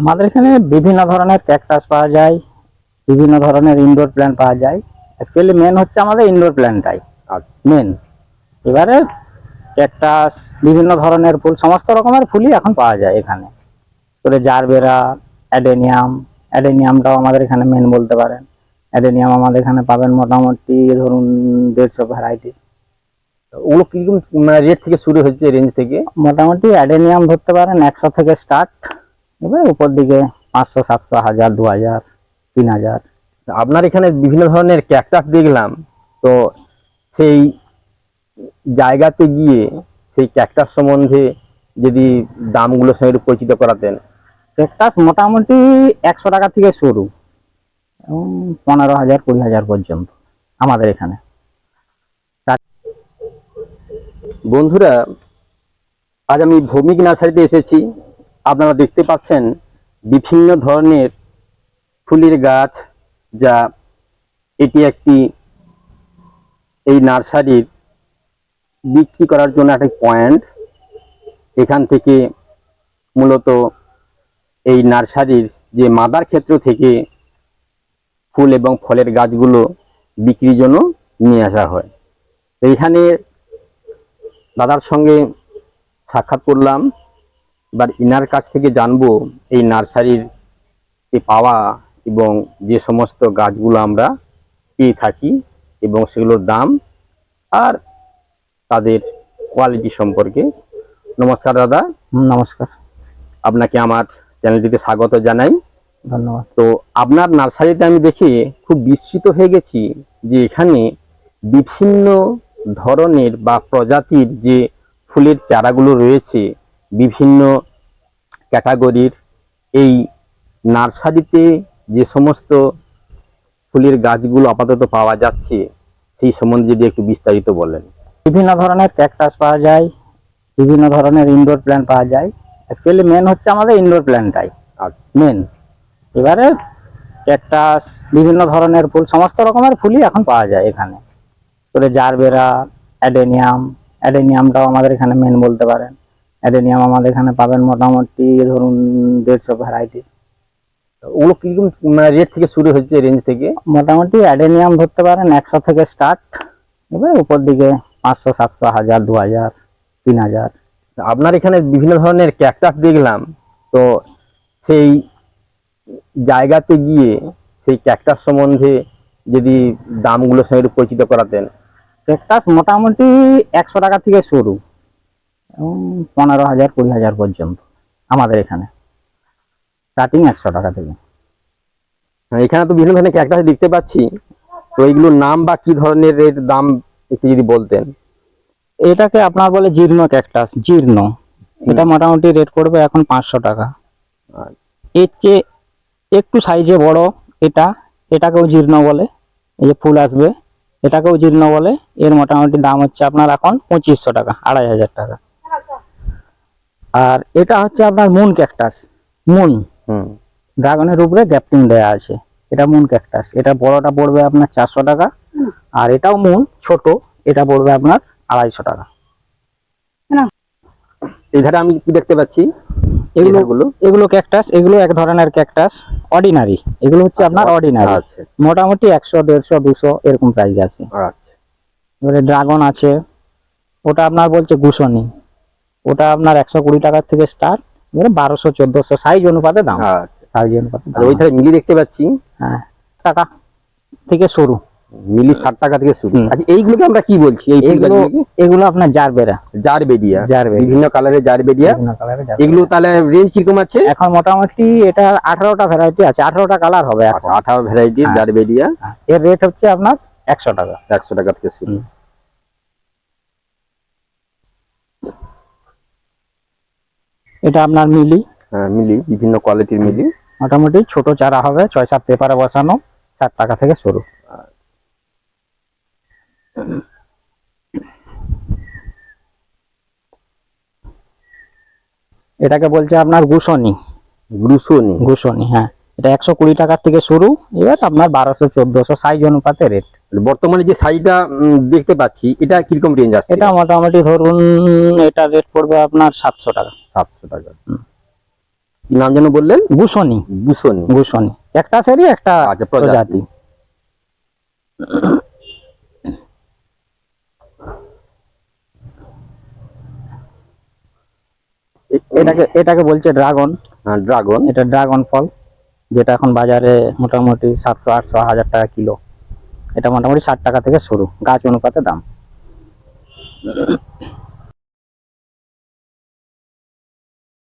আমাদের এখানে বিভিন্ন ধরনের ক্যাকটাস পাওয়া যায় বিভিন্ন ধরনের ইনডোর প্ল্যান্ট পাওয়া যায়। অ্যাকচুয়ালি মেন হচ্ছে আমাদের ইনডোর প্ল্যান্টটাই মেন এবারে ক্যাকটাস বিভিন্ন ধরনের ফুল সমস্ত রকমের ফুলই এখন পাওয়া যায় এখানে। করে জারবেরা অ্যাডেনিয়াম অ্যাডেনিয়ামটাও আমাদের এখানে মেন বলতে পারেন। অ্যাডেনিয়াম আমাদের এখানে পাবেন মোটামুটি ধরুন দেড়শো ভ্যারাইটি ওগুলো কীরকম মানে রেট থেকে শুরু হচ্ছে রেঞ্জ থেকে? মোটামুটি অ্যাডেনিয়াম ধরতে পারেন একশো থেকে স্টার্ট এবার উপর দিকে পাঁচশো সাতশো হাজার দু হাজার তিন হাজার। আপনার এখানে বিভিন্ন ধরনের ক্যাকটাস দেখলাম। তো সেই জায়গাতে গিয়ে সেই ক্যাকটাস সম্বন্ধে যদি দামগুলোর সঙ্গে পরিচিত করাতেন। ক্যাকটাস মোটামুটি একশো টাকা থেকে শুরু। এবং পনেরো হাজার কুড়ি হাজার পর্যন্ত আমাদের এখানে। বন্ধুরা আজ আমি ভৌমিক নার্সারিতে এসেছি। আপনারা দেখতে পাচ্ছেন বিভিন্ন ধরনের ফুলের গাছ যা এটি একটি এই নার্সারির বিক্রি করার জন্য একটা পয়েন্ট। এখান থেকে মূলত এই নার্সারির যে মাদার ক্ষেত্র থেকে ফুল এবং ফলের গাছগুলো বিক্রির জন্য নিয়ে আসা হয়। তো এখানে দাদার সঙ্গে সাক্ষাৎ করলাম। এবার ইনার কাছ থেকে জানব এই নার্সারির পাওয়া এবং যে সমস্ত গাছগুলো আমরা পেয়ে থাকি এবং সেগুলোর দাম আর তাদের কোয়ালিটি সম্পর্কে। নমস্কার দাদা। নমস্কার। আপনাকে আমার চ্যানেলটিতে স্বাগত জানাই। ধন্যবাদ। তো আপনার নার্সারিতে আমি দেখে খুব বিস্মিত হয়ে গেছি যে এখানে বিভিন্ন ধরনের বা প্রজাতির যে ফুলের চারাগুলো রয়েছে বিভিন্ন ক্যাটাগরির এই নার্সারিতে যে সমস্ত ফুলের গাছগুলো আপাতত পাওয়া যাচ্ছে সেই সম্বন্ধে যদি একটু বিস্তারিত বলেন। বিভিন্ন ধরনের ক্যাকটাস পাওয়া যায় বিভিন্ন ধরনের ইনডোর প্ল্যান্ট পাওয়া যায়। অ্যাকচুয়ালি মেন হচ্ছে আমাদের ইনডোর প্ল্যান্টটাই মেন এবারে ক্যাকটাস বিভিন্ন ধরনের ফুল সমস্ত রকমের ফুলই এখন পাওয়া যায় এখানে। করে জারবেরা অ্যাডেনিয়াম অ্যাডেনিয়ামটাও আমাদের এখানে মেন বলতে পারেন। অ্যাডেনিয়াম আমাদের এখানে পাবেন মোটামুটি ধরুন দেড়শো ভ্যারাইটি ওগুলো কীরকম মানে রেট থেকে শুরু হচ্ছে রেঞ্জ থেকে? মোটামুটি অ্যাডেনিয়াম ধরতে পারেন একশো থেকে স্টার্ট এবার উপর দিকে পাঁচশো সাতশো হাজার দু হাজার তিন হাজার। আপনার এখানে বিভিন্ন ধরনের ক্যাকটাস দেখলাম তো সেই জায়গাতে গিয়ে সেই ক্যাকটাস সম্বন্ধে যদি দামগুলোর সঙ্গে একটু পরিচিত করাতেন। ক্যাকটাস মোটামুটি একশো টাকা থেকে শুরু। পনেরো হাজার কুড়ি হাজার পর্যন্ত আমাদের এখানে। স্টার্টিং একশো টাকা থেকে। এখানে তো বিভিন্ন ধরনের ক্যাকটাস দেখতে পাচ্ছি। তো এইগুলোর নাম বা কি ধরনের রেট দাম একটু যদি বলতেন। এটাকে আপনার বলে জীর্ণ ক্যাকটাস জীর্ণ। এটা মোটামুটি রেট পড়বে এখন পাঁচশো টাকা। এর চেয়ে একটু সাইজে বড় এটা এটাকেও জীর্ণ বলে। এই যে ফুল আসবে এটাকেও জীর্ণ বলে। এর মোটামুটি দাম হচ্ছে আপনার এখন পঁচিশশো টাকা আড়াই হাজার টাকা। আর এটা হচ্ছে আপনার মুন ক্যাকটাস মুন ড্রাগনের উপরে গ্যাপটিং দেয়া আছে। এটা মুন ক্যাকটাস এটা বড়টা পড়বে আপনার চারশো টাকা। আর এটাও মুন ছোট এটা পড়বে আপনার আড়াইশো টাকা। এই ধারে আমি কি দেখতে পাচ্ছি? এগুলো এগুলো এগুলো ক্যাকটাস এগুলো এক ধরনের ক্যাকটাস অর্ডিনারি এগুলো হচ্ছে আপনার অর্ডিনারি আচ্ছা। মোটামুটি একশো দেড়শো দুশো এরকম প্রাইস আছে। আচ্ছা। এবারে ড্রাগন আছে। ওটা আপনার বলছে গুসনি ওটা আপনার একশো কুড়ি টাকার থেকে স্টার্ট এবারে বারোশো চোদ্দশো সাইজ অনুপাতে দাম। আচ্ছা। সাইজ অনুপাতে আর ওই ধারে মিলি দেখতে পাচ্ছি। হ্যাঁ। টাকা থেকে শুরু। মিলি ষাট টাকা থেকে শুরু। আচ্ছা এইগুলোকে আমরা কি বলছি? এই এগুলো আপনার জারবেরা। জারবেরিয়া। জারবেরিয়া। বিভিন্ন কালারের জারবেরিয়া। বিভিন্ন কালারের জারবেরা। এগুলো তাহলে রেঞ্জ কীরকম আছে? এখন মোটামুটি এটা আঠারোটা ভ্যারাইটি আছে। আঠারোটা কালার হবে আঠারো ভ্যারাইটির হ্যাঁ। জারবেরিয়া। হ্যাঁ, এর রেট হচ্ছে আপনার একশো টাকা। একশো টাকা থেকে শুরু। এটা আপনার মিলি। হ্যাঁ মিলি বিভিন্ন কোয়ালিটির মিলি। মোটামুটি ছোট চারা হবে ছয় সাত পেপারে বসানো ষাট টাকা থেকে শুরু। এটাকে বলছে আপনার গুসনি। গ্রুসোনি গুসনি হ্যাঁ। এটা একশো কুড়ি টাকার থেকে শুরু এবার আপনার বারোশো চোদ্দশো সাইজ অনুপাতে রেট বর্তমানে যে সাইজটা দেখতে পাচ্ছি এটা কীরকম রেঞ্জ আছে এটা মোটামুটি ধরুন এটা রেট পড়বে আপনার সাতশো টাকা। সাতশো টাকা। কি নাম যেন বললেন? বুসনি বুসনি বুসনি একটা সেরি একটা আচ্ছা। প্রজাতি। এটাকে এটাকে বলছে ড্রাগন। হ্যাঁ, ড্রাগন। এটা ড্রাগন ফল যেটা এখন বাজারে মোটামুটি সাতশো আটশো হাজার টাকা কিলো। এটা মোটামুটি ষাট টাকা থেকে শুরু গাছ অনুপাতে দাম।